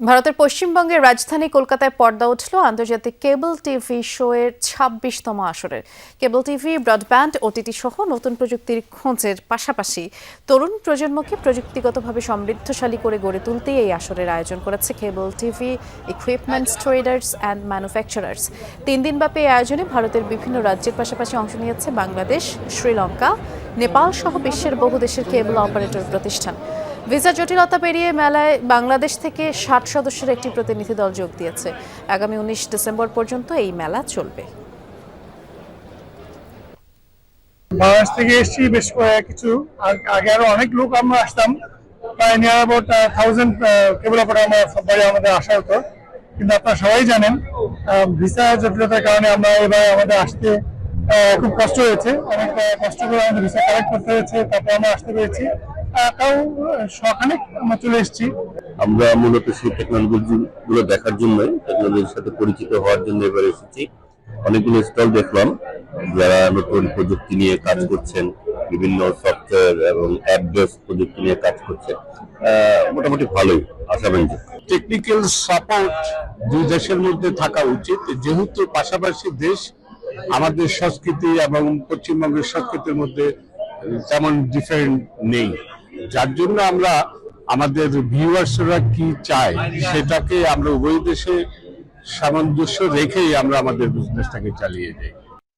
ভারতের পশ্চিমবঙ্গের রাজধানী কলকাতায় পর্দা উঠল আন্তর্জাতিক কেবল টিভি শোয়ের ছাব্বিশতম আসরের কেবল টিভি, ব্রডব্যান্ড, ওটিটি সহ নতুন প্রযুক্তির খোঁজের পাশাপাশি তরুণ প্রজন্মকে প্রযুক্তিগতভাবে সমৃদ্ধশালী করে গড়ে তুলতেই এই আসরের আয়োজন করেছে cable TV equipments traders and manufacturers তিন দিনব্যাপী এই আয়োজনে ভারতের বিভিন্ন রাজ্যের পাশাপাশি অংশ নিয়েছে বাংলাদেশ, শ্রীলঙ্কা, নেপাল সহ বিশ্বের বহু দেশের কেবল অপারেটর প্রতিষ্ঠান। ভিসা জটিলতা পেরিয়ে মেলায় বাংলাদেশ থেকে ষাট সদস্যের একটি প্রতিনিধি দল যোগ দিয়েছে। আগামী উনিশ ডিসেম্বর পর্যন্ত এই মেলা চলবে। বাংলাদেশ থেকে এসেছি বেশ কিছু। আগে আরও অনেক লোক আমরা আসতাম। প্রায় near about thousand cable operator আমরা সবাই আমাদের আসা হতো। কিন্তু আপনারা সবাই জানেন ভিসা জটিলতার কারণে আমরা এবার আমাদের আসতে খুব কষ্ট হয়েছে। অনেক কষ্ট করে আমাদের ভিসা কালেক্ট করতে হয়েছে। তারপর আমরা আসতে পেরেছি। তাও সখানেক আমরা চলে এসেছি। আমরা মূলত সেই টেকনোলজি গুলো দেখার জন্যই টেকনোলজির সাথে পরিচিত হওয়ার জন্য এবার এসেছি। অনেকগুলো স্টল দেখলাম। যারা নতুন প্রযুক্তি নিয়ে কাজ করছেন বিভিন্ন সফটওয়্যার এবং অ্যাপ বেস প্রযুক্তি নিয়ে কাজ করছেন মোটামুটি ভালোই আশাব্যঞ্জক টেকনিক্যাল সাপোর্ট দুই দেশের মধ্যে থাকা উচিত। যেহেতু পাশাপাশি দেশ আমাদের সংস্কৃতি এবং পশ্চিমবঙ্গের সংস্কৃতির মধ্যে তেমন ডিফারেন্ট নেই। যার জন্য আমরা আমাদের ভিউয়ার্সরা কি চায় সেটাকে আমরা উভয় দেশে সামঞ্জস্য রেখেই আমরা আমাদের বিজনেসটাকে চালিয়ে যাই।